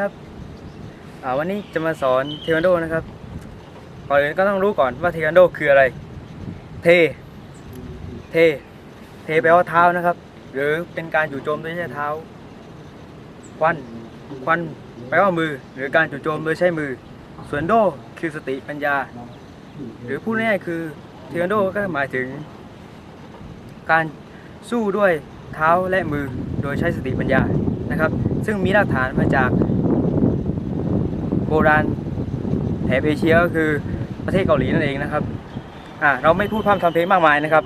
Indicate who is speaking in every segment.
Speaker 1: ครับวันนี้จะมาสอนเทควันโดนะครับก่อนอื่นก็ต้องรู้ก่อนว่าเทควันโดคืออะไร เท เท เทแปลว่าเท้านะครับ หรือเป็นการจู่โจมโดยใช้เท้า ควัน ควันแปลว่ามือ หรือการจู่โจมโดยใช้มือ ส่วนโดคือสติปัญญา หรือพูดง่ายๆคือเทควันโดก็หมายถึง การสู้ด้วยเท้าและมือโดยใช้สติปัญญานะครับ ซึ่งมีรากฐานมาจาก บราณแถบเอเชียก็คือประเทศเกาหลีนั่นเองนะครับอ่าเราไม่พูดพร่ำทำเพลงมากมายนะครับ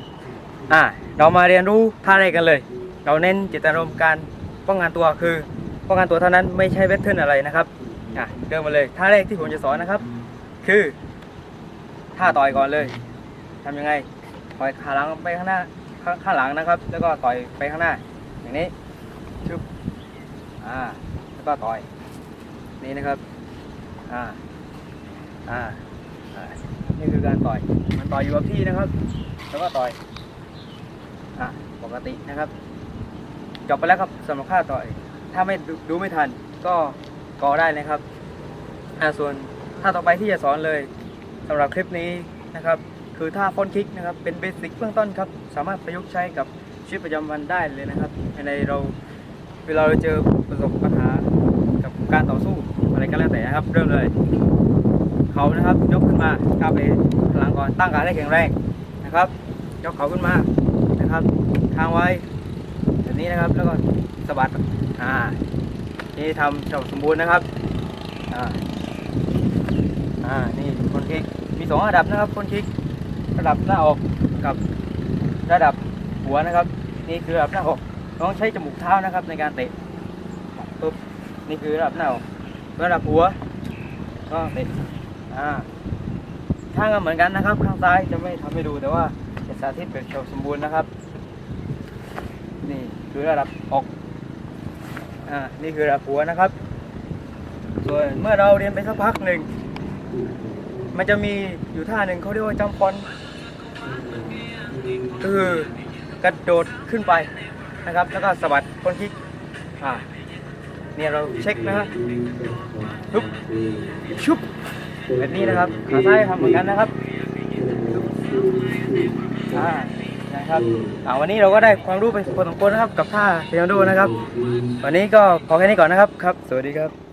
Speaker 1: อ่าเรามาเรียนรู้ท่าแรกกันเลย เราเน้นเจตนารมณ์การป้องกันตัวคือป้องกันตัวเท่านั้นไม่ใช่เวทเทิร์นอะไรนะครับอะเริ่มมาเลยท่าแรกที่ผมจะสอนนะครับ คือท่าต่อยก่อนเลยทำยังไงต่อยขาหลังไปข้างหน้าข้างข้างหลังนะครับ แล้วก็ต่อยไปข้างหน้า อย่างนี้ชึบอ่าแล้วก็ต่อยนี่นะครับ อ่า อ่า นี่คือการต่อย มันต่อยอยู่กับที่นะครับ แล้วก็ต่อย อ่าปกตินะครับ จบไปแล้วครับสำหรับค่าต่อย ถ้าไม่ดูดูไม่ทัน ก็กอได้นะครับ อ่า ส่วนท่าต่อไปที่จะสอนเลยสำหรับคลิปนี้นะครับ คือท่าฟอนคิกนะครับ เป็นเบสิกเบื้องต้นครับ สามารถประยุกต์ใช้กับชีวิตประจำวันได้เลยนะครับในเราเวลาเราเจอประสบปัญหากับการต่อสู้อะไรก็แล้วแต่ นะครับ เริ่มเลย เขานะครับยกขึ้นมาก้าวไปข้างหลังก่อนตั้งขาให้แข็งแรงนะครับ ยกเขาขึ้นมานะครับค้างไว้แบบนี้นะครับ แล้วก็สะบัดอ่านี่ทำสมบูรณ์นะครับอ่าอ่านี่คนคิกมีสองระดับนะครับคนคิกระดับหน้าอกกับระดับหัวนะครับ นี่คือระดับหน้าอกต้องใช้จมูกเท้านะครับในการเตะปุ๊บนี่คือระดับหน้าอก ระดับหัว ก็เตะอ่าข้างก็เหมือนกันนะครับ ข้างซ้ายจะไม่ทำให้ดูแต่ว่าจะสาธิตแบบสมบูรณ์นะครับ นี่คือระดับอกอ่านี่คือระดับหัวนะครับ ส่วนเมื่อเราเรียนไปสักพักหนึ่งมันจะมีอยู่ท่าหนึ่งเขาเรียกว่าจัมป์ฟอนคือกระโดดขึ้นไปนะครับ แล้วก็สะบัดคนคิกอ่า เนี่ยเราเช็คนะฮะชุบชุบแบบนี้นะครับขาซ้ายทำเหมือนกันนะครับอ่านะครับอ่าวันนี้เราก็ได้ความรู้ไปพอสมควรนะครับ กับท่าเทนโดนะครับ วันนี้ก็พอแค่นี้ก่อนนะครับครับ สวัสดีครับ